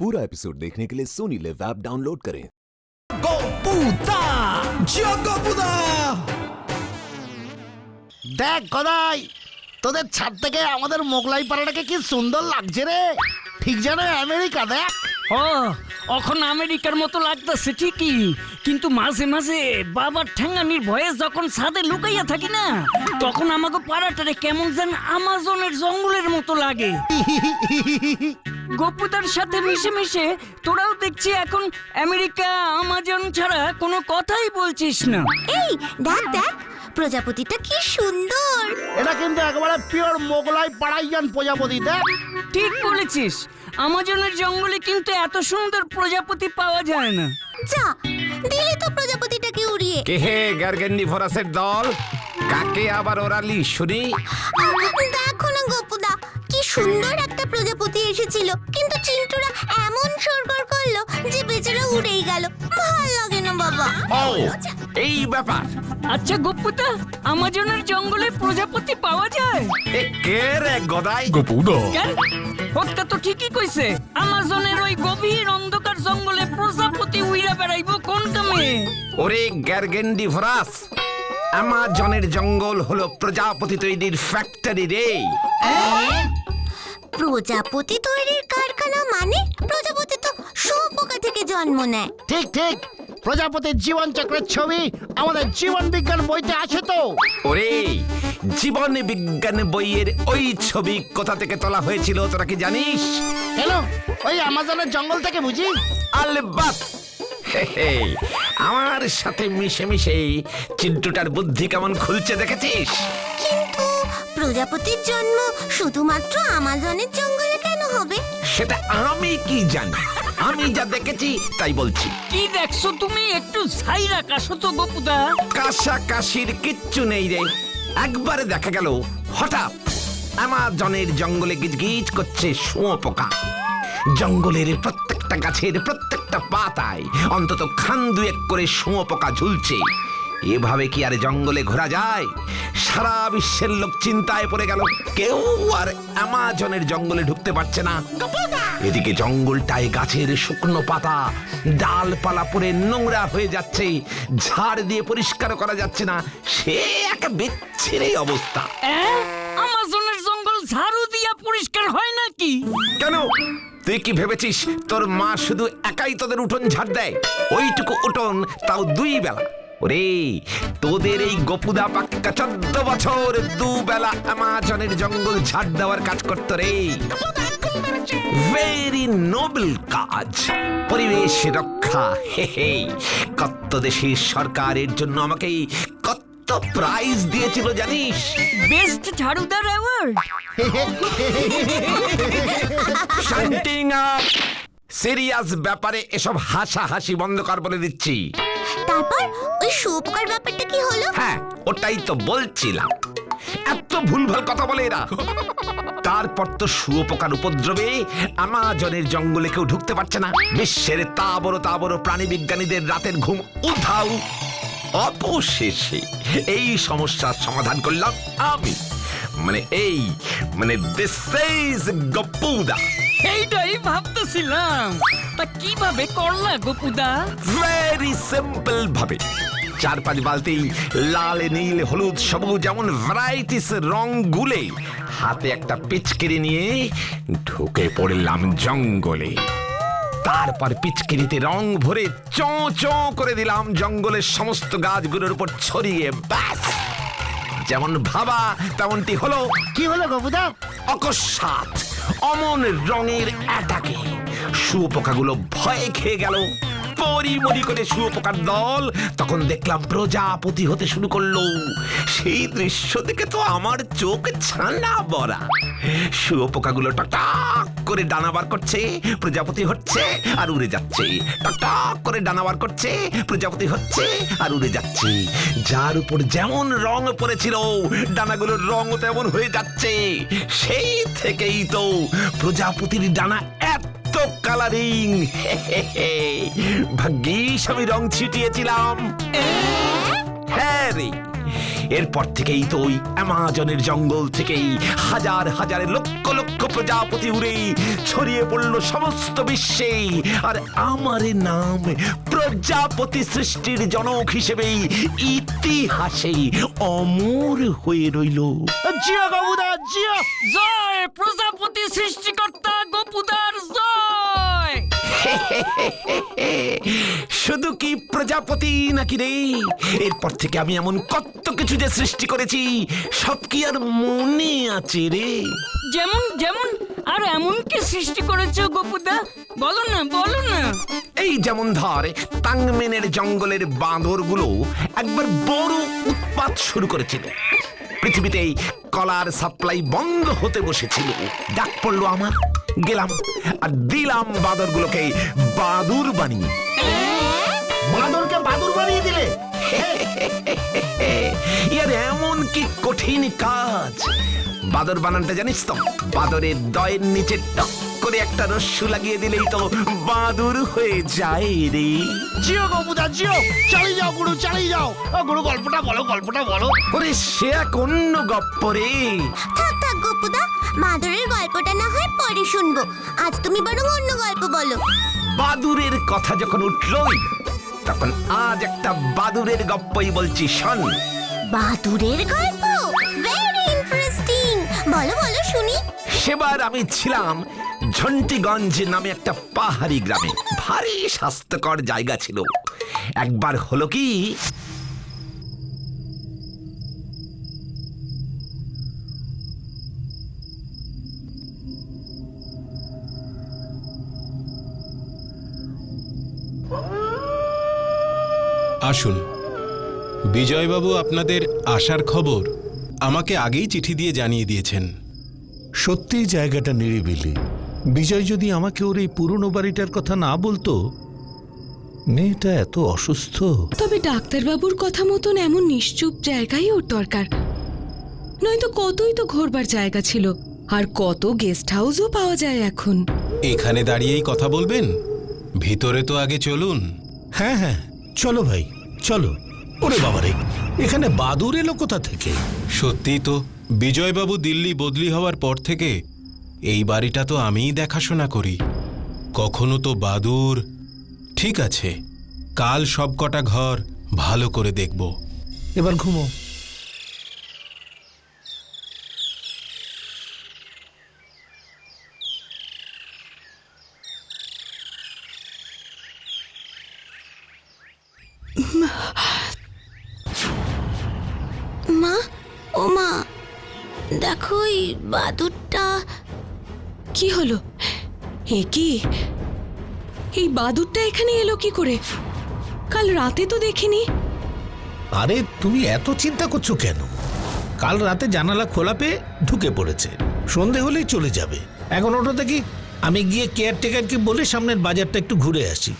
पूरा एपिसोड देखने के लिए सोनी लिव ऐप डाउनलोड करें গপুদা জগপুদা দেখ গদাই তোদের ছাদ থেকে আমাদের মোগলাই পাড়াটাকে কি সুন্দর লাগছে রে ঠিক যেন আমেরিকা দেখ ও এখন আমেরিকার মতো লাগতেছে ঠিকই। কিন্তু মাঝে মাঝে বাবার ঠ্যাঙ্গানির ভয়ে যখন ছাদে লুকাইয়া থাকি না তখন আমাকে পাড়াটারে কেমন যেন আমাজনের জঙ্গলের মতো লাগে। গপুদার সাথে মিশে মিশে তোরাও দেখছি এখন আমেরিকা আমাজন ছাড়া কোনো কথাই বলছিস না। এই দেখ দেখ প্রজাপতিটা কি সুন্দর। এটা কিন্তু একেবারে পিওর মোগলাই পাড়াইয়ান প্রজাপতি দেখ। ঠিক বলেছিস। আমাজনের জঙ্গলে কিন্তু এত সুন্দর প্রজাপতি পাওয়া যায় না। যা দিলে তো প্রজাপতিটাকে উড়িয়ে। কে হে গার্গেন্ডি ফরাসের দল? কাকে আবার ওরালি শুনি? আহ, দেখো না গোপুদা কি সুন্দর একটা প্রজাপতি এসেছিল। কিন্তু চিন্টুরা এমন সরগর করল যে বেচারা উড়েই গেল। ও এই ব্যাপার। আচ্ছা গপুদা আমাজনের জঙ্গলে প্রজাপতি পাওয়া যায়? এ কে রে গদাই? কেন? হত্যা তো ঠিকই কইছে আমাজনের ওই গভীর অন্ধকার জঙ্গলে প্রজাপতি উইরা বেড়াইবো কোন কামে? ওরে গার্গেন্ডি ফরাস আমাজনের জঙ্গল হলো প্রজাপতি তৈরির ফ্যাক্টরি রে। প্রজাপতি তৈরির কারখানা মানে? প্রজাপতি তো শুয়োপোকা থেকে জন্ম নেয়। ঠিক ঠিক। প্রজাপতির জীবন চক্রের ছবি আমাদের জীবন বিজ্ঞান বইতে আছে তো। ওরে জীবন বিজ্ঞান বইয়ের ওই ছবি কোথা থেকে তোলা হয়েছিল তোরা কি জানিস? কেন? ওই আমাজনের জঙ্গল থেকে বুঝি? আলবাত। হে হে, আমার সাথে মিশে মিশে চিন্টুটার বুদ্ধি কেমন খুলছে দেখেছিস? কিন্তু প্রজাপতির জন্ম শুধুমাত্র আমাজনের জঙ্গলে কেন হবে? সেটা আমি কি জানি? আমি যা দেখেছি তাই বলছি। কি দেখছ তুমি? একটু ছাইরা কাশো তো গপুদা। কাশা কাশির কিচ্ছু নেই রে। একবারে দেখা গেল হঠাৎ আমাজনের জঙ্গলে গিজগিজ করছে শুঁয়ো পোকা। জঙ্গলের প্রত্যেকটা গাছের প্রত্যেকটা পাতায় অন্তত খান দুয়েক করে শুঁয়োপোকা ঝুলছে। এভাবে কি আর জঙ্গলে ঘোরা যায়? সারা বিশ্বের লোক চিন্তায় পড়ে গেল কেউ আর অ্যামাজনের জঙ্গলে ঢুকতে পারছে না। এদিকে জঙ্গলটায় গাছের শুকনো পাতা ডালপালা পড়ে নোংরা হয়ে যাচ্ছে। ঝাড় দিয়ে পরিষ্কার করা যাচ্ছে না। সে এক বিচ্ছিরি অবস্থা। আমাজনের জঙ্গল ঝাড়ু দিয়া পরিষ্কার হয় নাকি? কেন? তুই কি ভেবেছিস তোর মা শুধু একাই তোদের উঠোন ঝাড় দেয়? ওইটুকু উঠোন তাও দুই বেলা। ওরে তোদের এই গপুদা পাক্কা চোদ্দ বছর দুবেলা আমাজনের জঙ্গল ঝাড় দেওয়ার কাজ করতো রে। ভেরি নোবেল কাজ। পরিবেশ রক্ষা হে হে। কত দেশের সরকারের জন্য আমাকে কত প্রাইজ দিয়েছিল জানিস? বেস্ট ঝাড়ুদার অ্যাওয়ার্ড শান্টিং আপ সিরিয়াস ব্যাপারে এসব হাসাহাসি বন্ধ কর বলে দিচ্ছি। তারপর ওই শুয়োপোকার ব্যাপারটা কি হলো? হ্যাঁ ওটাই তো বলছিলাম। এত ভুলভাল কথা বলে এরা। তারপর তো শুয়োপোকার উপদ্রবে আমাজনের জঙ্গলে কেউ ঢুকতে পারছে না। বিশ্বের তা বড় তা বড় প্রাণী বিজ্ঞানীদের রাতের ঘুম উধাও। অবশেষে এই সমস্যার সমাধান করলাম আমি। মানে এই মানে দিস ইজ গপুদা। এইটাই ভাবতেছিলাম। তা কীভাবে করলা গপুদা? ভেরি সিম্পল ভাবে। চার পাঁচ বালতি লাল নীল হলুদ সবুজ যেমন ভ্যারাইটিস রং গুলে হাতে একটা পিচকিরি নিয়ে ঢুকে পড়লাম জঙ্গলে। তারপর পিচকিরিতে রং ভরে চো চো করে দিলাম জঙ্গলের সমস্ত গাছগুলোর উপর ছড়িয়ে ব্যাস! যেমন ভাবা তেমনটি হলো কি হলো গপুদা? অকস্মাৎ অমন রঙের অ্যাটাকে শুয়োপোকাগুলো ভয়ে খেয়ে গেল। পরিমরি করে শুয়োপোকার দল, তখন দেখলাম প্রজাপতি হতে শুরু করল। সেই দৃশ্য দেখে তো আমার চোখ ছানা বড়া। শুয়োপোকাগুলো টকটক করে ডানা বার করছে, প্রজাপতি হচ্ছে আর উড়ে যাচ্ছে। টকটক করে ডানা বার করছে, প্রজাপতি হচ্ছে আর উড়ে যাচ্ছে। যার উপর যেমন রং পড়েছিল, ডানাগুলোর রং তেমন হয়ে যাচ্ছে। সেই থেকেই তো প্রজাপতির ডানা এত কালারিং। ভাগ্যিস আমি রং ছিটিয়েছিলাম। হ্যাঁ রে। এরপর থেকেই তো ওই অ্যামাজনের জঙ্গল থেকেই হাজার হাজার লক্ষ লক্ষ প্রজাপতি উড়ে ছড়িয়ে পড়ল সমস্ত বিশ্বে। আর আমার নাম প্রজাপতি সৃষ্টির জনক হিসেবেই ইতিহাসে অমর হয়ে রইল। জিও গপুদা জিও। জয় প্রজাপতি সৃষ্টিকর্তা জয় শুধু কি প্রজাপতি নাকি রে? এরপর থেকে আমি এমন কত কিছু যে সৃষ্টি করেছি সব কি আর মনে আছে রে? যেমন যেমন আর এমন কি সৃষ্টি করেছ গোপুদা? বলো না বলো না। এই যেমন ধর তাংমেনের জঙ্গলের বাঁদরগুলো একবার বড় উৎপাত শুরু করেছিল। পৃথিবীতে কলার সাপ্লাই বন্ধ হতে বসেছিল। ডাক পড়ল আমার। গেলাম আর দিলাম বাদরগুলোকে বাদুর বানিয়ে। বাদরকে বাদুর বানিয়ে দিলে? ইয়ার এমন কি কঠিন কাজ? বাদর বানানটা জানিস তো? বাদরের দয়ের নিচে টক করে একটা রস্যু লাগিয়ে দিলেই তো বাদুর হয়ে যায় রে। জিও গপুদা জিও। চালিয়ে যাও গুরু চালিয়ে যাও। ও গুরু গল্পটা বলো গল্পটা বলো। ওরে সে এক অন্য গপ্প রে। থাক থাক গপুদা মাদুরের গল্পটা না হয় পরে শুনব। আজ তুমি বরং অন্য গল্প বলো। বাদুরের কথা যখন উঠলই তখন আজ একটা বাদুরের গপ্পই বলছি শোন। বাদুরের গল্প? ভেরি ইন্টারেস্টিং বলো বলো শুনি। সেবার আমি ছিলাম ঝন্টিগঞ্জ নামে একটা পাহাড়ি গ্রামে ভারী স্বাস্থ্যকর জায়গা ছিল। একবার হলো কি আসুন। বিজয়বাবু আপনাদের আসার খবর আমাকে আগেই চিঠি দিয়ে জানিয়ে দিয়েছেন। সত্যি জায়গাটা নিরিবিলি। বিজয় যদি আমাকে ওর এই পুরনো বাড়িটার কথা না বলতো মেয়েটা এত অসুস্থ। তবে ডাক্তারবাবুর কথা মতন এমন নিশ্চুপ জায়গাই ওর দরকার। নয়তো কতই তো ঘোরবার জায়গা ছিল আর কত গেস্ট হাউসও পাওয়া যায় এখন। এখানে দাঁড়িয়েই কথা বলবেন? ভিতরে তো আগে চলুন। হ্যাঁ হ্যাঁ চলো ভাই চলো। ওরে বাবারে এখানে বাদুর এলো কোথা থেকে? সত্যি তো বিজয়বাবু দিল্লি বদলি হওয়ার পর থেকে এই বাড়িটা তো আমিই দেখাশোনা করি। কখনো তো বাদুর। ঠিক আছে কাল সব কটা ঘর ভালো করে দেখব। এবার ঘুমো। মা ও মা দেখো ওই বাদুরটা কি হলো? এ কি? এই বাদুরটা এখানে এলো কি করে? কাল রাতে তো দেখিনি। আরে, তুমি এত চিন্তা করছ কেন? কাল রাতে জানালা খোলা পেয়ে ঢুকে পড়েছে। সন্ধে হলেই চলে যাবে। এখন ওটা দেখি। আমি গিয়ে কেয়ারটেকারকে বলে সামনের বাজারটা একটু ঘুরে আসি।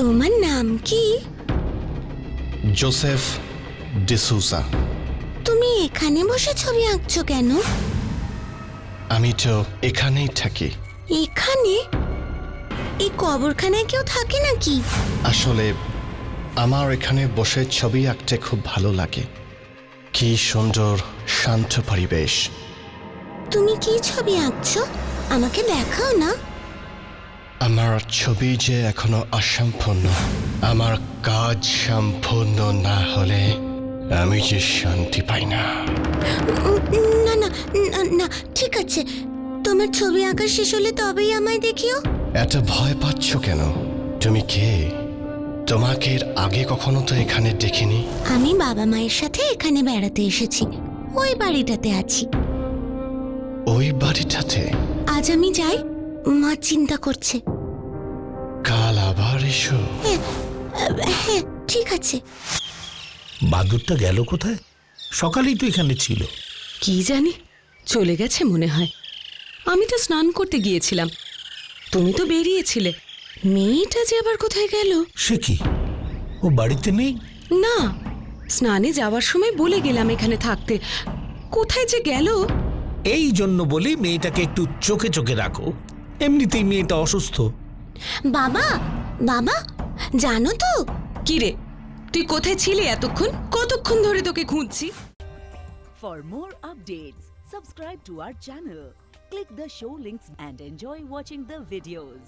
তোমার নাম কি? জোসেফ ডিসুসা তুমি এখানে বসে ছবি আঁকছো কেন? আমি তো এখানেই থাকি। এখানে? এই কবরখানায় কেউ থাকে নাকি? আসলে আমার এখানে বসে ছবি আঁকতে খুব ভালো লাগে। কি সুন্দর শান্ত পরিবেশ। তুমি কি ছবি আঁকছো? আমাকে দেখাও না। আমার ছবি যে এখনও অসম্পূর্ণ আমার কাজ সম্পূর্ণ না হলে আমি যে শান্তি পাই না। না না না, না ঠিক আছে। তোমার ছবি আঁকা শেষ হলে তবেই আমায় দেখিও। এত ভয় পাচ্ছ কেন? তুমি কে? তোমাকে এর আগে কখনো তো এখানে দেখিনি? আমি বাবা মায়ের সাথে এখানে বেড়াতে এসেছি। ওই বাড়িটাতে আছি। ওই বাড়িটাতে? আজ আমি যাই মা চিন্তা করছে। আবার এসো। হ্যাঁ ঠিক আছে। বাদুরটা গেল কোথায়? সকালেই তো এখানে ছিল। কি জানি চলে গেছে মনে হয়। আমি তো স্নান করতে গিয়েছিলাম। তুমি তো বেরিয়েছিলে। মেয়েটা যে আবার কোথায় গেল? সে কি? ও বাড়িতে নেই? না স্নানে যাওয়ার সময় বলে গেলাম এখানে থাকতে। কোথায় যে গেল? এই জন্য বলি মেয়েটাকে একটু চোখে চোখে রাখো। এমনিতেই মেয়েটা অসুস্থ। বাবা বাবা জানো তো। কিরে তুই কোথায় ছিলি এতক্ষণ? কতক্ষণ ধরে তোকে খুঁজছি? For more updates subscribe to our channel click the show links and enjoy watching the videos